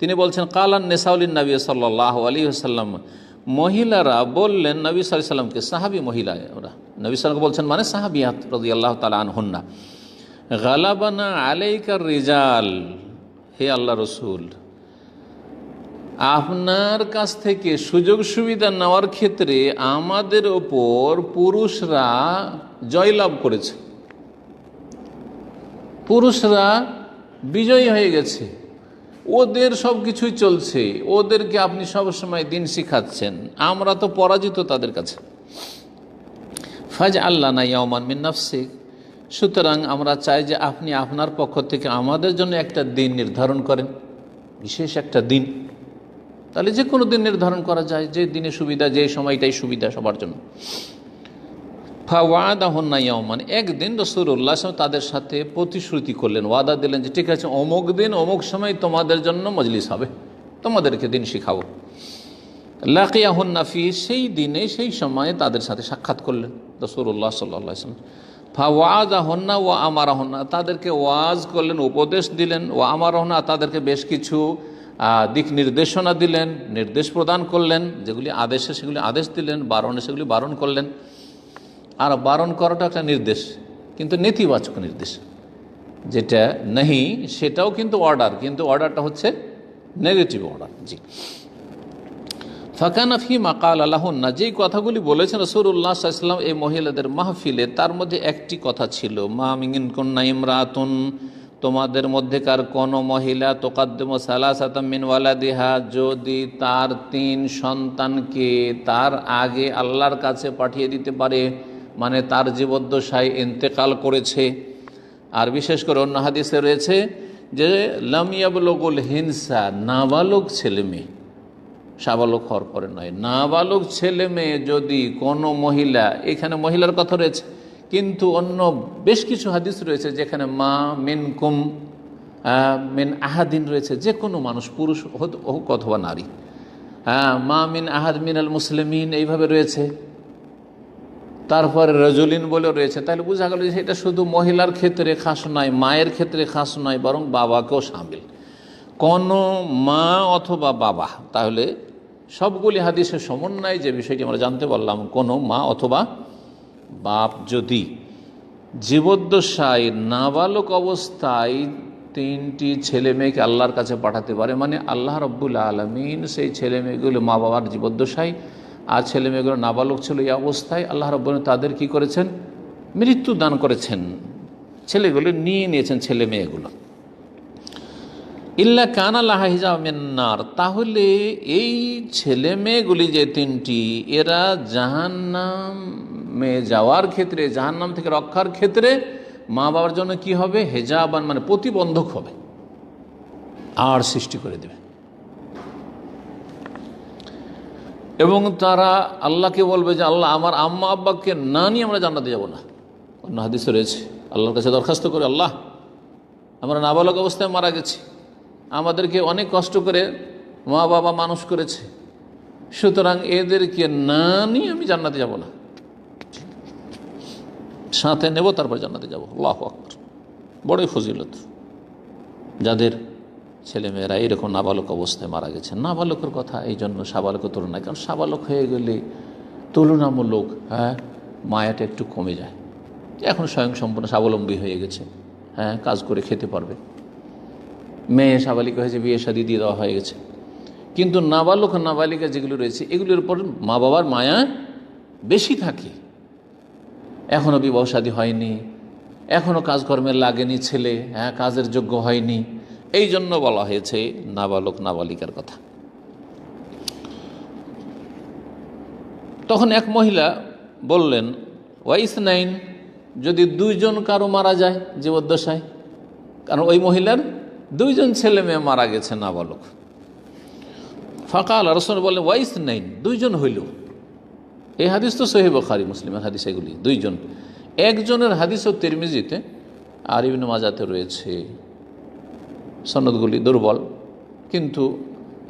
তিনি বলছেন, কালান নেসাউলিন নবী সাল্লাহ আলী আসাল্লাম মহিলারা বললেন, নবী সাল্লামকে সাহাবি মহিলা ওরা। নবী সাল্লামকে বলছেন মানে সাহাবিয়াত রদি আল্লাহ তালা আনহন্না। গালাবানা আলাইকার রিজাল, হে আল্লাহ রসুল, আপনার কাছ থেকে সুযোগ সুবিধা নেওয়ার ক্ষেত্রে আমাদের ওপর পুরুষরা জয়লাভ করেছে। পুরুষরা বিজয়ী হয়ে গেছে। ওদের সব কিছুই চলছে। ওদেরকে আপনি সবসময় দিন শিখাচ্ছেন। আমরা তো পরাজিত তাদের কাছে। ফাজ আল্লাহ না ইয়ামান মিন নাফসিক। সুতরাং আমরা চাই যে আপনি আপনার পক্ষ থেকে আমাদের জন্য একটা দিন নির্ধারণ করেন। বিশেষ একটা দিন। তাহলে যে কোনো দিন নির্ধারণ করা যায়। যে দিনে সুবিধা, যে সময়টাই সুবিধা সবার জন্য। ফাওয়াদা হন্না ইয়ামান একদিন রসুল্লাহ তাদের সাথে প্রতিশ্রুতি করলেন, ওয়াদা দিলেন যে, ঠিক আছে, অমুক দিন, অমুক সময় তোমাদের জন্য মজলিস হবে। তোমাদেরকে দিন শিখাবো। লাকিয়া হন্নাফি সেই দিনে, সেই সময়ে তাদের সাথে সাক্ষাৎ করলেন রসুল্লাহ সাল্লাম ফাওয়াজা হন্না ও আমারা হন্না তাদেরকে ওয়াজ করলেন, উপদেশ দিলেন। ও আমারা হন্না তাদেরকে বেশ কিছু দিক নির্দেশনা দিলেন, নির্দেশ প্রদান করলেন, যেগুলি আদেশে সেগুলি আদেশ দিলেন, বারণে সেগুলি বারণ করলেন। আর বারণ করাটা একটা নির্দেশ, কিন্তু নেতিবাচক নির্দেশ। যেটা নেই সেটাও কিন্তু অর্ডার কিন্তু অর্ডারটা হচ্ছে নেগেটিভ অর্ডার জি। ফাকানা ফি মাকাল আল্লাহন্না যেই কথাগুলি বলেছেন রসুল্লাহ সাল্লাম এই মহিলাদের মাহফিলে, তার মধ্যে একটি কথা ছিল, মা মিঙ্গিন কন্যা ইমরাতুন, তোমাদের মধ্যেকার কোন মহিলা, তোকাদ্দম সালাসাতামিন ওয়ালাদিহা, যদি তার তিন সন্তানকে তার আগে আল্লাহর কাছে পাঠিয়ে দিতে পারে মানে তার জীবদ্দশায় ইন্তেকাল করেছে। আর বিশেষ করে অন্য হাদিসে রয়েছে যে লামিয়াবলগুল হিংসা নাবালক ছেলে মেয়ে। সাবালক হওয়ার পরে নয় নাবালক ছেলে মেয়ে যদি কোনো মহিলা এখানে মহিলার কথা রয়েছে, কিন্তু অন্য বেশ কিছু হাদিস রয়েছে যেখানে মা মিনকুম মিন আহাদিন রয়েছে, যে কোনো মানুষ, পুরুষ হোক অথবা নারী। হ্যাঁ মা মিন আহাদ মিনাল মুসলিমিন, এইভাবে রয়েছে। তারপরে রজলিন বলেও রয়েছে, তাহলে বোঝা গেল যে এটা শুধু মহিলার ক্ষেত্রে খাস নয়, মায়ের ক্ষেত্রে খাস নয়, বরং বাবাকেও সামিল। কোনো মা অথবা বাবা, তাহলে সবগুলি হাদিসের সমন্বয় যে বিষয়টি আমরা জানতে পারলাম, কোনো মা অথবা বাপ যদি জীবদ্দশায় নাবালক অবস্থায় তিনটি ছেলে মেয়েকে আল্লাহর কাছে পাঠাতে পারে মানে আল্লাহ রব্বুল আলমিন সেই ছেলে মেয়েগুলো মা বাবার জীবদ্দশায় আর ছেলে মেয়েগুলো নাবালক ছিল এই অবস্থায় আল্লাহ রব্বুল তাদের কি করেছেন? মৃত্যু দান করেছেন। ছেলেগুলো নিয়ে নিয়েছেন ছেলে মেয়েগুলো। ইল্লা কানাল্লাহ হিজামিনার তাহলে এই ছেলে মেয়েগুলি যে তিনটি, এরা জাহান্নামে যাওয়ার ক্ষেত্রে, জাহান্নাম থেকে রক্ষার ক্ষেত্রে মা বাবার জন্য কি হবে? হেজাবান মানে প্রতিবন্ধক হবে। আর সৃষ্টি করে দেবে। এবং তারা আল্লাহকে বলবে যে আল্লাহ আমার আম্মা আব্বাকে না নিয়ে আমরা জান্নাতে যাব না। অন্য হাদিসে রয়েছে, আল্লাহর কাছে দরখাস্ত করে, আল্লাহ, আমরা নাবালক অবস্থায় মারা গেছি। আমাদেরকে অনেক কষ্ট করে মা বাবা মানুষ করেছে। সুতরাং এদেরকে না নিয়ে আমি জান্নাতে যাব না। সাথে নেব, তারপর জান্নাতে যাব। আল্লাহ আকবর। বড়ই ফজিলত। যাদের ছেলেমেয়েরা এরকম নাবালক অবস্থায় মারা গেছে নাবালকের কথা এই জন্য সাবালকের তুলনায়, কারণ সাবালক হয়ে গেলে তুলনামূলক হ্যাঁ মায়াটা একটু কমে যায়। এখন স্বয়ং সম্পূর্ণ স্বাবলম্বী হয়ে গেছে হ্যাঁ কাজ করে খেতে পারবে। মেয়ে সাবালিকা হয়েছে, বিয়ে শাদি দিয়ে দেওয়া হয়ে গেছে। কিন্তু নাবালক নাবালিকা যেগুলো রয়েছে, এগুলোর উপর মা বাবার মায়া বেশি থাকে। এখনও বিবাহ শাদী হয়নি এখনও কাজকর্মে লাগেনি ছেলে হ্যাঁ কাজের যোগ্য হয়নি। এই জন্য বলা হয়েছে নাবালক, নাবালিকার কথা। তখন এক মহিলা বললেন ওয়াইস নাইন যদি দুইজন কারও মারা যায় জীবদ্দশায়? কারণ ওই মহিলার দুইজন ছেলে মেয়ে মারা গেছে নাবালক। ফাঁকা রসুল বললেন ওয়াইস নাইন দুইজন হইল। এই হাদিস তো সহি খারি মুসলিমের হাদিস এগুলি, দুইজন। একজনের হাদিস ও তিরমিজিতে আর ইবিন মাজাতে রয়েছে। সনদগুলি দুর্বল, কিন্তু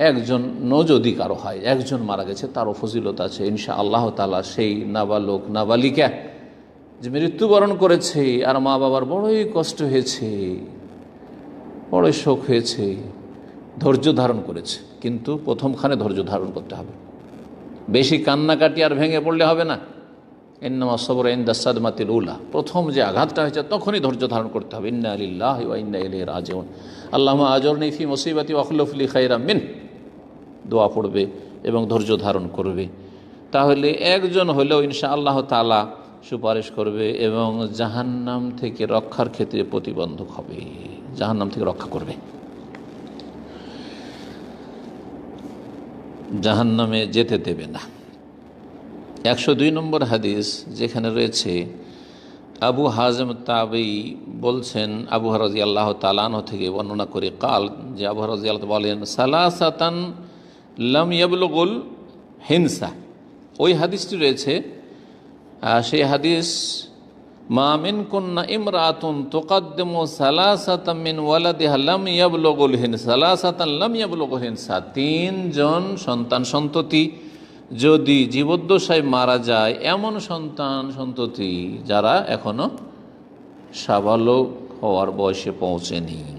একজন যদি কারও হয়, একজন মারা গেছে, তারও ফজিলত আছে। ইনশা আল্লাহ তালা সেই নাবালক, নাবালিকা যে মৃত্যুবরণ করেছে, আর মা বাবার বড়ই কষ্ট হয়েছে, বড়ই শোক হয়েছে, ধৈর্য ধারণ করেছে। কিন্তু প্রথমখানে ধৈর্য ধারণ করতে হবে। বেশি কান্নাকাটি আর ভেঙে পড়লে হবে না। ইন্নামা সবর ইন্দাসাদ মাতিল উলা। প্রথম যে আঘাতটা হয়েছে, তখনই ধৈর্য ধারণ করতে হবে। ইন্না আলিল্লাহ ইন্না ইলাই রাজিউন। আল্লাহ আজর নেফি মুসিবাতি ওয়াখলফলি খাইরা মিন। দোয়া পড়বে এবং ধৈর্য ধারণ করবে। তাহলে একজন হলেও ইনশা আল্লাহ তালা সুপারিশ করবে এবং জাহান্নাম থেকে রক্ষার ক্ষেত্রে প্রতিবন্ধক হবে। জাহান্নাম থেকে রক্ষা করবে। জাহান্নামে যেতে দেবে না। একশো দুই নম্বর হাদিস যেখানে রয়েছে, আবু হাজম তাবি বলছেন, আবু হরাজি আল্লাহ তালানো থেকে বর্ণনা করে কাল যে আবু হরাজি আল্লাহ বলেন, সালাসাতান লাম ইয়াবলগুল হিংসা ওই হাদিসটি রয়েছে সেই হাদিস মামিন কন্যা ইমরাতুন তোকাদ্দম সালাসাতাম মিন ওয়ালাদিহা লাম ইয়াবলগুল হিনসা। সালাসাতান লাম ইয়াবলগুল হিনসা। তিনজন সন্তান সন্ততি যদি জীবদ্দশায় মারা যায় এমন সন্তান সন্ততি যারা এখনও সাবালক হওয়ার বয়সে পৌঁছেনি।